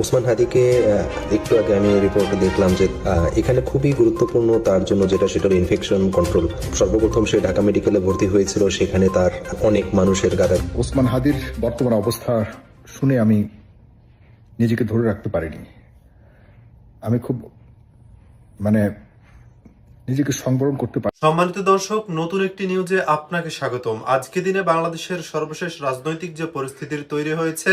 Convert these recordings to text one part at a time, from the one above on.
ওসমান হাদিকে একটু আগে আমি রিপোর্টে দেখলাম যে এখানে খুবই গুরুত্বপূর্ণ তার জন্য যেটা সেটা ইনফেকশন কন্ট্রোল সর্বপ্রথম সে ঢাকা মেডিকেলে ভর্তি হয়েছিল সেখানে তার অনেক মানুষের গাদা ওসমান হাদির বর্তমান অবস্থা শুনে আমি নিজেকে ধরে রাখতে পারিনি। আমি খুব মানে নিজেকে সংবরণ করতে পারি সম্মানিত দর্শক নতুন একটি নিউজে আপনাকে স্বাগতম। আজকে দিনে বাংলাদেশের সর্বশেষ রাজনৈতিক যে পরিস্থিতির তৈরি হয়েছে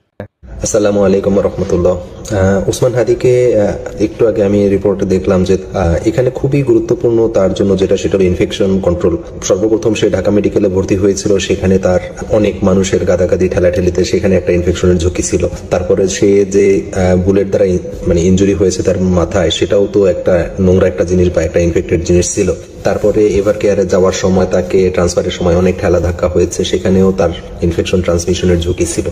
আসসালামু আলাইকুম রহমতুল্লাহ। ওসমান হাদিকে একটু আগে আমি রিপোর্টে দেখলাম যে এখানে খুবই গুরুত্বপূর্ণ তার জন্য যেটা, সেটা ইনফেকশন কন্ট্রোল সর্বপ্রথম সে ঢাকা মেডিকেলে ভর্তি হয়েছিল, সেখানে তার অনেক মানুষের গাদাগাদি, ঠেলাঠেলিতে সেখানে একটা ইনফেকশনের ঝুঁকি ছিল। তারপরে সে যে বুলেট দ্বারা মানে ইনজুরি হয়েছে তার মাথায়, সেটাও তো একটা নোংরা একটা জিনিস বা একটা ইনফেক্টেড জিনিস ছিল। তারপরে এভার কেয়ারে যাওয়ার সময় তাকে ট্রান্সফারের সময় অনেক ঠেলা ধাক্কা হয়েছে, সেখানেও তার ইনফেকশন ট্রান্সমিশনের ঝুঁকি ছিল।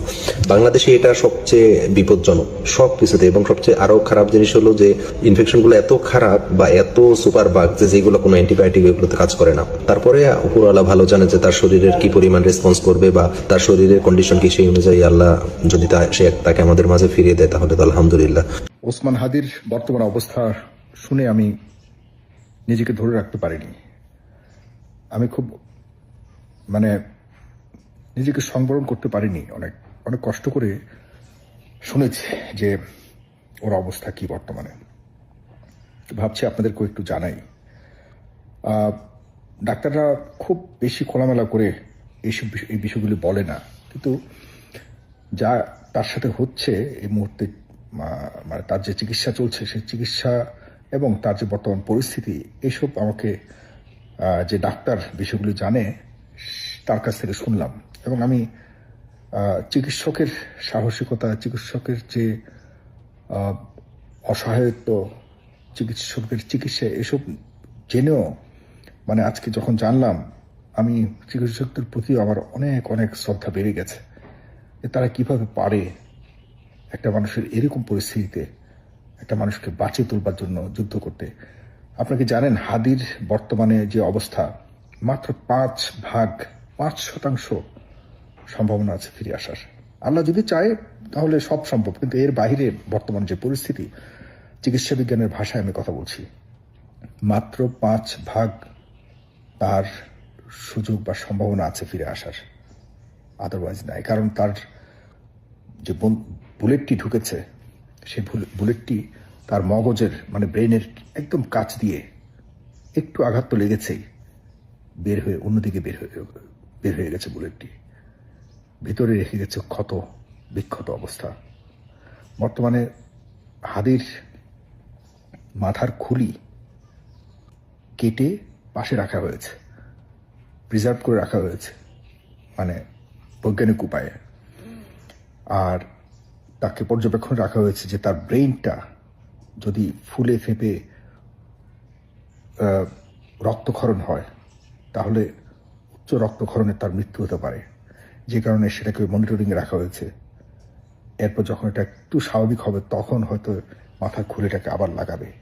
বাংলাদেশে এটা সবচেয়ে বিপজ্জনক সব কিছুতে এবং সবচেয়ে আরও খারাপ জিনিস হলো যে ইনফেকশনগুলো এত খারাপ বা এত সুপার বাগ যে যেগুলো কোনো অ্যান্টিবায়োটিক এগুলোতে কাজ করে না। তারপরে উপরওয়ালা ভালো জানে যে তার শরীরের কি পরিমাণ রেসপন্স করবে বা তার শরীরের কন্ডিশন কি সেই অনুযায়ী আল্লাহ যদি সে তাকে আমাদের মাঝে ফিরিয়ে দেয় তাহলে তো আলহামদুলিল্লাহ। ওসমান হাদির বর্তমান অবস্থা শুনে আমি নিজেকে ধরে রাখতে পারিনি। আমি খুব মানে নিজেকে সংবরণ করতে পারিনি অনেক অনেক কষ্ট করে শুনেছি যে ওর অবস্থা কি বর্তমানে। ভাবছি আপনাদেরকেও একটু জানাই। ডাক্তাররা খুব বেশি খোলামেলা করে এইসব এই বিষয়গুলি বলে না। কিন্তু যা তার সাথে হচ্ছে এই মুহূর্তে মানে তার যে চিকিৎসা চলছে সেই চিকিৎসা এবং তার যে বর্তমান পরিস্থিতি, এসব আমাকে যে ডাক্তার বিষয়গুলি জানে, তার কাছ থেকে শুনলাম। এবং আমি চিকিৎসকের সাহসিকতা, চিকিৎসকের যে অসহায়ত্ব, চিকিৎসকদের চিকিৎসা, এসব জেনেও মানে আজকে যখন জানলাম, আমি চিকিৎসকদের প্রতি আমার অনেক অনেক শ্রদ্ধা বেড়ে গেছে। তারা কীভাবে পারে একটা মানুষের এরকম পরিস্থিতিতে একটা মানুষকে বাঁচিয়ে তুলবার জন্য যুদ্ধ করতে। আপনাকে জানেন হাদির বর্তমানে যে অবস্থা? মাত্র পাঁচ ভাগ, পাঁচ শতাংশ সম্ভাবনা আছে ফিরে আসার। আল্লাহ যদি চায়, তাহলে সব সম্ভব। কিন্তু এর বাইরে বর্তমান যে পরিস্থিতি, চিকিৎসা বিজ্ঞানের ভাষায় আমি কথা বলছি। মাত্র পাঁচ ভাগ তার সুযোগ বা সম্ভাবনা আছে ফিরে আসার। আদারওয়াইজ নাই। কারণ তার যে বুলেটটি ঢুকেছে সেই বুলে- বুলেটটি তার মগজের মানে ব্রেনের একদম কাছ দিয়ে একটু আঘাত তো লেগেছেই, বের হয়ে, অন্যদিকে বের হয়ে বের হয়ে গেছে বুলেটটি ভিতরে রেখে গেছে ক্ষত, বিক্ষত অবস্থা। বর্তমানে হাদির মাথার খুলি কেটে পাশে রাখা হয়েছে প্রিজার্ভ করে রাখা হয়েছে মানে বৈজ্ঞানিক উপায়ে। আর তাকে পর্যবেক্ষণ রাখা হয়েছে যে তার ব্রেইনটা যদি ফুলে ফেপে রক্তক্ষরণ হয়, তাহলে উচ্চ রক্তক্ষরণে তার মৃত্যু হতে পারে। যে কারণে সেটাকে মনিটরিংয়ে রাখা হয়েছে। এরপর যখন এটা একটু স্বাভাবিক হবে, তখন হয়তো মাথার খুলেটাকে আবার লাগাবে।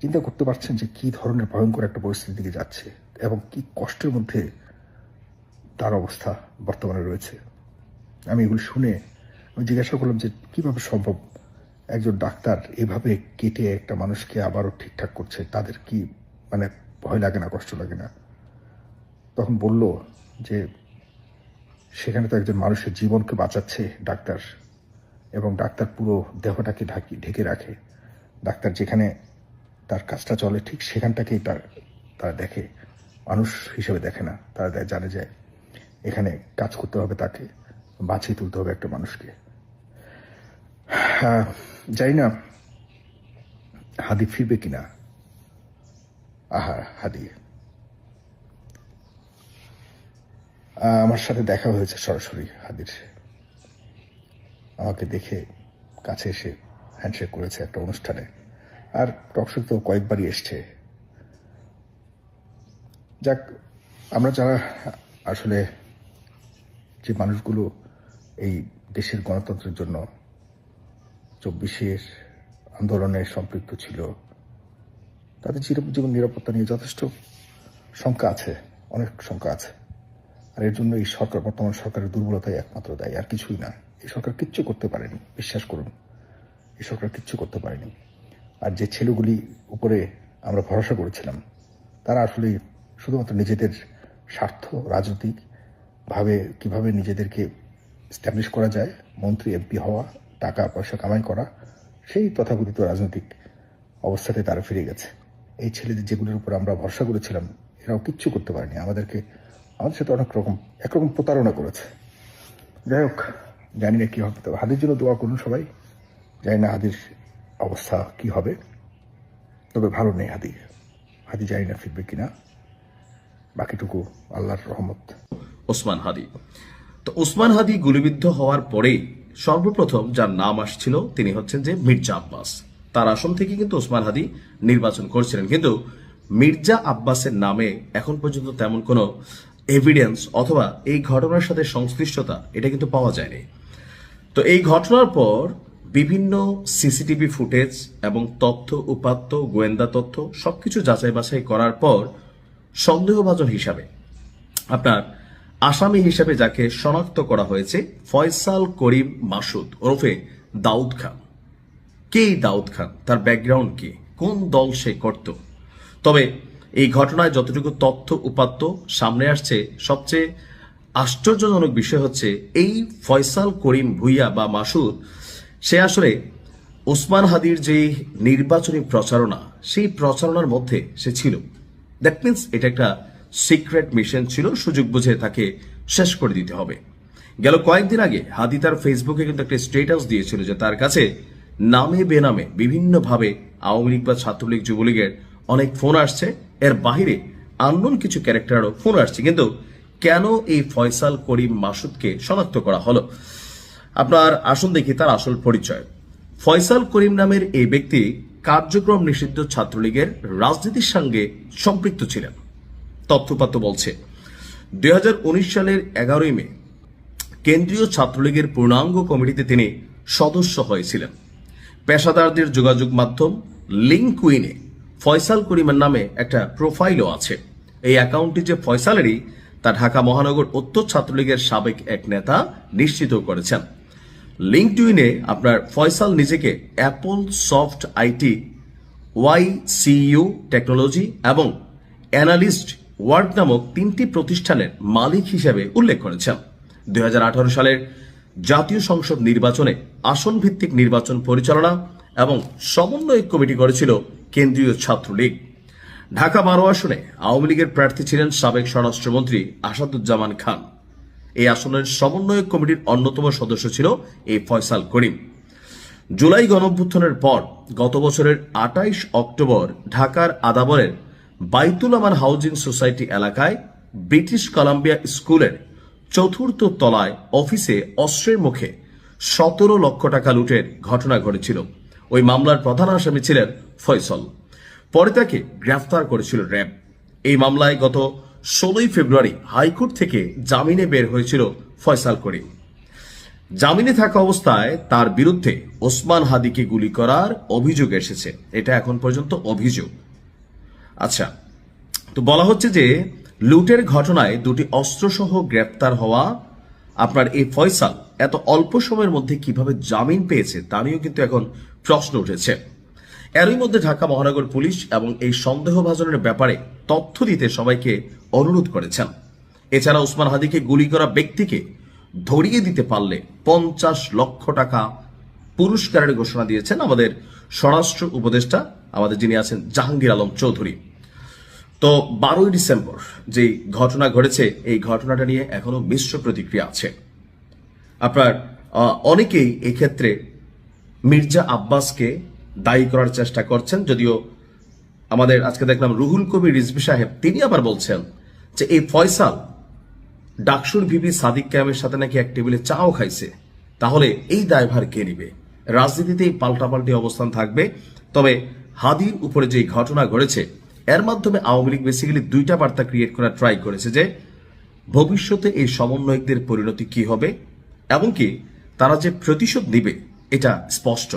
চিন্তা করতে পারছেন যে কি ধরনের ভয়ঙ্কর একটা পরিস্থিতির দিকে যাচ্ছে এবং কি কষ্টের মধ্যে তার অবস্থা বর্তমানে রয়েছে। আমি এগুলো শুনে আমি জিজ্ঞাসা করলাম যে, কীভাবে সম্ভব একজন ডাক্তার এভাবে কেটে একটা মানুষকে আবারও ঠিকঠাক করছে? তাদের কি মানে ভয় লাগে না, কষ্ট লাগে না? তখন বলল যে, সেখানে তো একজন মানুষের জীবনকে বাঁচাচ্ছে ডাক্তার এবং ডাক্তার পুরো দেহটাকে ঢাকি, ঢেকে রাখে। ডাক্তার যেখানে তার কাজটা চলে, ঠিক সেখানটাকেই তার, তারা দেখে। মানুষ হিসেবে দেখে না, তারা জানে যে এখানে কাজ করতে হবে তাকে, বাঁচিয়ে তুলতে হবে একটা মানুষকে। জানি না। হাদি ফিরবে কিনা? আহা, হাদি। আমার সাথে দেখা হয়েছে সরাসরি, হাদির। আমাকে দেখে কাছে এসে হ্যান্ডশেক করেছে একটা অনুষ্ঠানে। আর টকশো তো কয়েকবারই এসছে। যাক, আমরা যারা আসলে যে মানুষগুলো এই দেশের গণতন্ত্রের জন্য চব্বিশের আন্দোলনে সম্পৃক্ত ছিল। তাদের জীবন নিরাপত্তা নিয়ে যথেষ্ট শঙ্কা আছে, অনেক শঙ্কা আছে। আর এর জন্য এই সরকার, বর্তমান সরকারের দুর্বলতাই একমাত্র দায়ী, আর কিছুই না। এই সরকার কিচ্ছু করতে পারেনি, বিশ্বাস করুন। এই সরকার কিচ্ছু করতে পারেনি। আর যে ছেলেগুলি উপরে আমরা ভরসা করেছিলাম, তারা আসলে শুধুমাত্র নিজেদের স্বার্থ, রাজনৈতিক ভাবে কীভাবে নিজেদেরকে স্ট্যাবলিশ করা যায়, মন্ত্রী এমপি হওয়া টাকা পয়সা কামাই করা, সেই তথাকথিত রাজনৈতিক অবস্থাতে তারা ফিরে গেছে। এই ছেলেদের যেগুলোর উপর আমরা ভরসা করেছিলাম, এরাও কিচ্ছু করতে পারেনি। আমাদেরকে, আমাদের সাথে অনেক রকম, একরকম প্রতারণা করেছে। যাই হোক, জানি না কী হবে। তবে হাদির জন্য দোয়া করুন সবাই। জানি না হাদির অবস্থা কি হবে। তবে ভালো নেই হাদি হাদি জানি না ফিরবে কিনা। বাকিটুকু আল্লাহর রহমত। ওসমান হাদি। তো ওসমান হাদি গুলিবিদ্ধ হওয়ার পরেই সর্বপ্রথম যার নাম আসছিল তিনি হচ্ছেন যে মির্জা আব্বাস। তার আসন থেকে কিন্তু ওসমান হাদি নির্বাচন করছিলেন। কিন্তু মির্জা আব্বাসের নামে এখন পর্যন্ত তেমন কোনো এভিডেন্স অথবা এই ঘটনার সাথে সংশ্লিষ্টতা এটা কিন্তু পাওয়া যায়নি। তো এই ঘটনার পর বিভিন্ন সিসিটিভি ফুটেজ এবং তথ্য, উপাত্ত, গোয়েন্দা তথ্য সবকিছু যাচাই বাছাই করার পর সন্দেহভাজন হিসাবে আপনার আসামি হিসেবে যাকে শনাক্ত করা হয়েছে ফয়সাল করিম মাসুদ ওরফে দাউদ খান। কে দাউদ খান? তার ব্যাকগ্রাউন্ড কি? কোন দল সে করত? তবে এই ঘটনায় যতটুকু তথ্য উপাত্ত সামনে আসছে, সবচেয়ে আশ্চর্যজনক বিষয় হচ্ছে এই ফয়সাল করিম ভুইয়া বা মাসুদ, সে আসলে ওসমান হাদির যে নির্বাচনী প্রচারণা, সেই প্রচারণার মধ্যে সে ছিল। দ্যাট মিন্স এটা একটা সিক্রেট মিশন ছিল, সুযোগ বুঝে তাকে শেষ করে দিতে হবে। গেল কয়েকদিন আগে হাদি তার ফেসবুকে কিন্তু একটা স্টেটাস দিয়েছিল যে তার কাছে নামে বেনামে বিভিন্নভাবে আওয়ামী লীগ বা ছাত্রলীগ, যুবলীগের অনেক ফোন আসছে। এর বাহিরে আননোন কিছু ক্যারেক্টারও ফোন আসছে। কিন্তু কেন এই ফয়সাল করিম মাসুদকে শনাক্ত করা হলো? আপনার আসুন দেখি তার আসল পরিচয়। ফয়সাল করিম নামের এই ব্যক্তি কার্যক্রম নিষিদ্ধ ছাত্রলীগের রাজনীতির সঙ্গে সম্পৃক্ত ছিলেন। তথ্যপাত্র বলছে, দুই হাজার উনিশ সালের এগারোই মে কেন্দ্রীয় ছাত্রলীগের পূর্ণাঙ্গ কমিটিতে তিনি সদস্য হয়েছিলেন। পেশাদারদের যোগাযোগ মাধ্যম লিঙ্কুইনে ফয়সাল করিমের নামে একটা প্রোফাইলও আছে। এই অ্যাকাউন্টটি যে ফয়সালেরই, তা ঢাকা মহানগর উত্তর ছাত্রলীগের সাবেক এক নেতা নিশ্চিত করেছেন। লিঙ্কটুইনে আপনার ফয়সাল নিজেকে Apple Soft IT, Y CU technology এবং অ্যানালিস্ট ওয়ার্ড নামক তিনটি প্রতিষ্ঠানের মালিক হিসেবে উল্লেখ করেছেন। দু হাজার আঠারো সালের জাতীয় সংসদ নির্বাচনে আসন ভিত্তিক নির্বাচন পরিচালনা এবং সমন্বয় কমিটি করেছিল কেন্দ্রীয় ছাত্রলীগ। ঢাকা বারো আসনে আওয়ামী লীগের প্রার্থী ছিলেন সাবেক স্বরাষ্ট্রমন্ত্রী আসাদুজ্জামান খান। এই আসনের সমন্বয়ক কমিটির অন্যতম সদস্য ছিল এই ফয়সাল করিম। জুলাই গণঅভ্যুত্থানের পর গত বছরের আটাইশ অক্টোবর ঢাকার আদাবরের বাইতুল আমান হাউজিং সোসাইটি এলাকায় ব্রিটিশ কলাম্বিয়া স্কুলের চতুর্থ তলায় অফিসে অস্ত্রের মুখে সতেরো লক্ষ টাকা লুটের ঘটনা ঘটেছিল। ওই মামলার প্রধান আসামি ছিলেন ফয়সল। পরে তাকে গ্রেফতার করেছিল র্যাব। এই মামলায় গত ষোলোই ফেব্রুয়ারি হাইকোর্ট থেকে জামিনে বের হয়েছিল ফয়সাল করিম। জামিনে থাকা অবস্থায় তার বিরুদ্ধে ওসমান হাদিকে গুলি করার অভিযোগ এসেছে। এটা এখন পর্যন্ত অভিযোগ। আচ্ছা তো বলা হচ্ছে যে লুটের ঘটনায় দুটি অস্ত্রসহ গ্রেপ্তার হওয়া আপনার এই ফয়সাল এত অল্প সময়ের মধ্যে কীভাবে জামিন পেয়েছে তা নিয়েও কিন্তু এখন প্রশ্ন উঠেছে। এরই মধ্যে ঢাকা মহানগর পুলিশ এবং এই সন্দেহভাজনের ব্যাপারে তথ্য দিতে সবাইকে অনুরোধ করেছেন। এছাড়া ওসমান হাদিকে গুলি করা ব্যক্তিকে ধরিয়ে দিতে পারলে পঞ্চাশ লক্ষ টাকা পুরস্কারের ঘোষণা দিয়েছেন আমাদের স্বরাষ্ট্র উপদেষ্টা আমাদের যিনি আছেন জাহাঙ্গীর আলম চৌধুরী। তো বারোই ডিসেম্বর যে ঘটনা ঘটেছে, এই ঘটনাটা নিয়ে এখনও মিশ্র প্রতিক্রিয়া আছে। আপনার অনেকেই এই ক্ষেত্রে মির্জা আব্বাসকে দায়ী করার চেষ্টা করছেন, যদিও আমাদের আজকে দেখলাম রুহুল কবি রিজবি সাহেব, তিনি আবার বলছেন যে এই ফয়সাল ডাকসুর ভিপি সাদিক ক্যামের সাথে নাকি এক টেবিলে চাও খাইছে, তাহলে এই দায়ভার কে নিবে? রাজনীতিতেই পাল্টাপাল্টি অবস্থান থাকবে, তবে হাদির উপরে যে ঘটনা ঘটেছে, এর মাধ্যমে আওয়ামী লীগ বেসিক্যালি দুইটা বার্তা ক্রিয়েট করার ট্রাই করেছে যে, ভবিষ্যতে এই সমন্বয়কদের পরিণতি কি হবে এমনকি তারা যে প্রতিশোধ নিবে, এটা স্পষ্ট।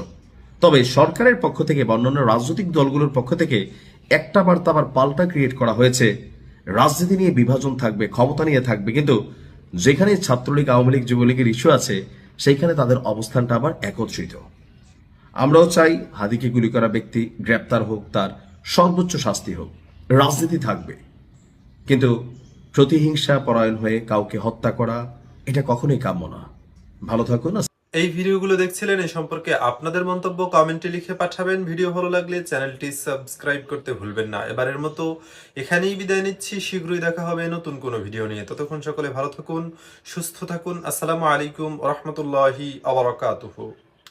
তবে সরকারের পক্ষ থেকে বা অন্যান্য রাজনৈতিক দলগুলোর পক্ষ থেকে একটা বার্তা আবার পাল্টা ক্রিয়েট করা হয়েছে, রাজনীতি নিয়ে বিভাজন থাকবে, ক্ষমতা নিয়ে থাকবে, কিন্তু যেখানে ছাত্রলীগ, আওয়ামী লীগ, যুবলীগের ইস্যু আছে, সেইখানে তাদের অবস্থানটা আবার একত্রিত। আমরাও চাই হাদিকে গুলি করা ব্যক্তি গ্রেপ্তার হোক, তার সর্বোচ্চ শাস্তি হোক। রাজনীতি থাকবে। কিন্তু প্রতিহিংসা পরায়ণ হয়ে কাউকে হত্যা করা, এটা কখনোই কাম্য না। ভালো থাকুন এই ভিডিওগুলো দেখছিলেন এই সম্পর্কে আপনাদের মন্তব্য কমেন্টে লিখে পাঠাবেন। ভিডিও ভালো লাগলে চ্যানেলটি সাবস্ক্রাইব করতে ভুলবেন না। এবারের মতো এখানেই বিদায় নিচ্ছি। শীঘ্রই দেখা হবে নতুন কোনো ভিডিও নিয়ে। ততক্ষণ সকলে ভালো থাকুন, সুস্থ থাকুন। আসসালামু আলাইকুম রহমতুল্লাহি আবরাকাতুহু